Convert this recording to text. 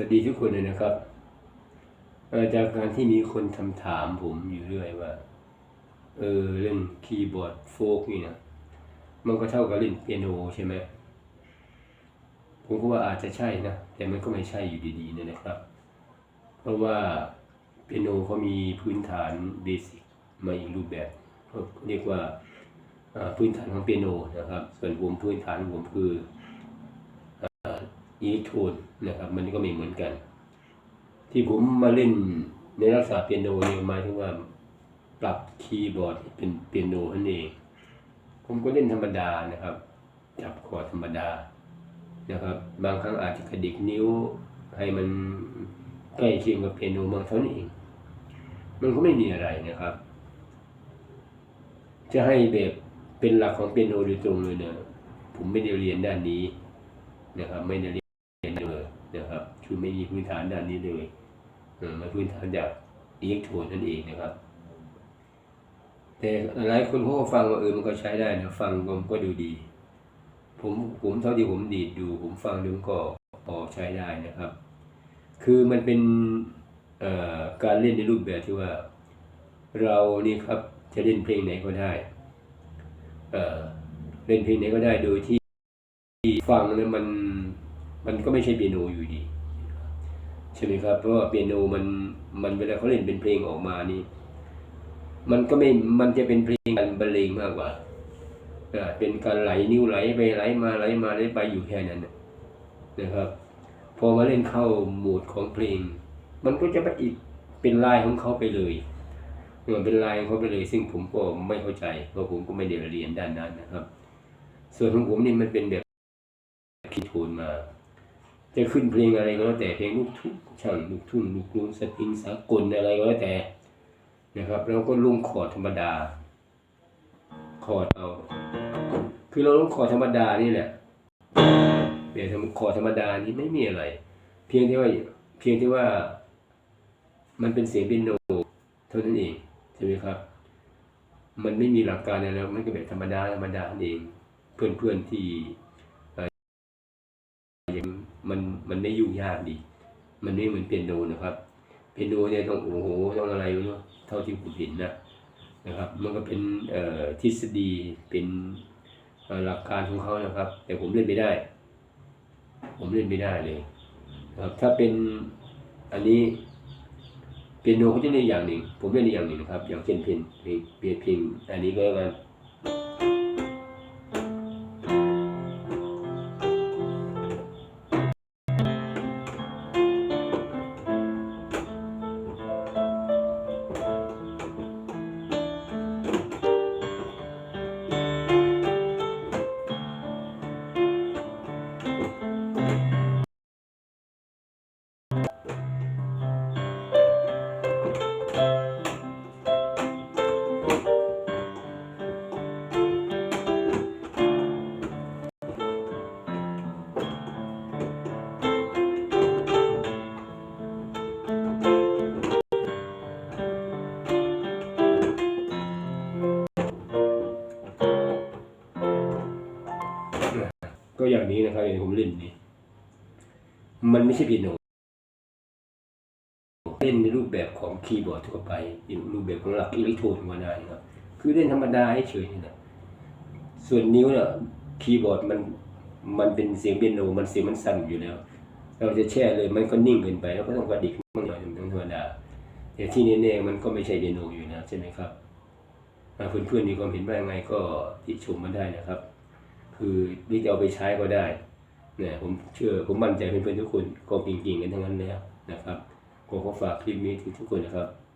วัสดีทุกคนเลยนะครับจากการที่มีคนคำถามผมอยู่เรื่อยว่า เออเล่นคีย์บอร์ดโฟกนี่นะมันก็เท่ากับเล่นเปียโนใช่ไหมผมก็ว่าอาจจะใช่นะ แต่มันก็ไม่ใช่อยู่ดีๆนยนะครับ เพราะว่าเปียโนเขามีพื้นฐานเบสิกมาอีกรูปแบบเขาเรียกว่าพื้นฐานของเปียโนนะครับ ส่วนผมพื้นฐานของผมคือ อิเล็กโทรนนะครับมันก็ม่เหมือนกัน ที่ผมมาเล่นในลักษณะเปียโนเนี่ยหมายถึงว่าปรับคีย์บอร์ดเป็นเปียโนนั่นเอง ผมก็เล่นธรรมดานะครับ จับคอธรรมดานะครับ บางครั้งอาจจะกระดิกนิ้วให้มันใกล้เคียงกับเปียโนบางเท่านั้นเอง มันก็ไม่มีอะไรนะครับ จะให้แบบเป็นหลักของเปียโนโดยตรงเลยเนี่ยผมไม่ได้เรียนด้านนี้นะครับไม่ได้เรียน นะครับ คือไม่มีพื้นฐานด้านนี้เลยมาพื้นฐานจากอิเล็กโทรนนั่นเองนะครับ แต่หลายคนเขาก็ฟังว่าเออมันก็ใช้ได้นะฟังผมก็ดูดี ผมผมเท่าที่ผมดีดดู ผมฟังดูมันก็พอใช้ได้นะครับ คือมันเป็นการเล่นในรูปแบบที่ว่า เรานี่ครับจะเล่นเพลงไหนก็ได้เเล่นเพลงไหนก็ได้โดยที่ฟังแล้วมัน มันก็ไม่ใช่เปียโนอยู่ดีใช่ไหมครับ เพราะว่าเปียโนมันมันเวลาเขาเล่นเป็นเพลงออกมานี่ มันก็ไม่มันจะเป็นเพลงการบรรเลงมากกว่าเป็นการไหลนิ้วไหลไปไหลมาไหลมาไหลไปอยู่แค่นั้นนะนะครับ พอมาเล่นเข้าโหมดของเพลง มันก็จะไปอีกเป็นลายของเขาไปเลยเออเป็นลายของเขาไปเลย ซึ่งผมก็ไม่เข้าใจเพราะผมก็ไม่ได้เรียนด้านนั้นนะครับ ส่วนของผมนี่มันเป็นแบบคิดโทนมา จะขึ้นเพลงอะไรก็แล้วแต่เพลงลูกทุ่งช่างลูกทุ่งลูกกรุงสตริงสากลอะไรก็แล้วแต่นะครับเราก็ลงคอร์ดธรรมดาคอร์ดเอาคือเราลงคอร์ดธรรมดานี่แหละแต่ทำคอร์ดธรรมดานี่ไม่มีอะไร เพียงที่ว่าเพียงที่ว่า มันเป็นเสียงเปียโนเท่านั้นเองใช่ไหมครับ มันไม่มีหลักการอะไรแล้วมันก็แบบธรรมดาธรรมดาเองเพื่อนๆที่ มันมันไม่ยุ่งยากดี มันไม่เหมือนเปียโนนะครับ เปียโนเนี่ยต้องโอ้โหต้องอะไรไม่รู้เท่าที่ผมเห็นนะนะครับ มันก็เป็นเอ่อทฤษฎีเป็นหลักการของเขานะครับ แต่ผมเล่นไม่ได้ ผมเล่นไม่ได้เลยนะครับ ถ้าเป็นอันนี้เปียโนเขาจะเล่นอย่างหนึ่ง ผมเล่นอีกอย่างหนึ่งนะครับ อย่างเช่นเพลงเพลงเพลงเพลงอันนี้ก็แล้วกัน ก็อย่างนี้นะครับอย่างที่ผมเล่นนี่มันไม่ใช่เปียโน ปแบบของคีย์บอร์ดทั่วไปนรูปแบบของหลักอิเล็กโทรนก็ได้ครับคือเล่นธรรมดาเฉยๆนี่นะส่วนนิ้วเนี่ยคีย์บอร์ดมันมันเป็นเสียงเปียโนมันเสียงมันสั่นอยู่แล้ว เราจะแช่เลยมันก็นิ่งเกินไปแล้วก็ต้องกระดิกมันหน่อยเป็นธรรมดาแต่ที่แน่ๆมันก็ไม่ใช่เปียโนอยู่นะใช่ไหมครับเพื่อนๆมีความเห็นว่ายังไงก็ติชมมาได้นะครับ คือนี่จะเอาไปใช้ก็ได้เนี่ยผมเชื่อผมมั่นใจเพื่อนๆทุกคนก็เก่งๆกันทั้งนั้นแล้วนะครับ ขอขอฝากคลิปนี้ถึงทุกคนนะครับ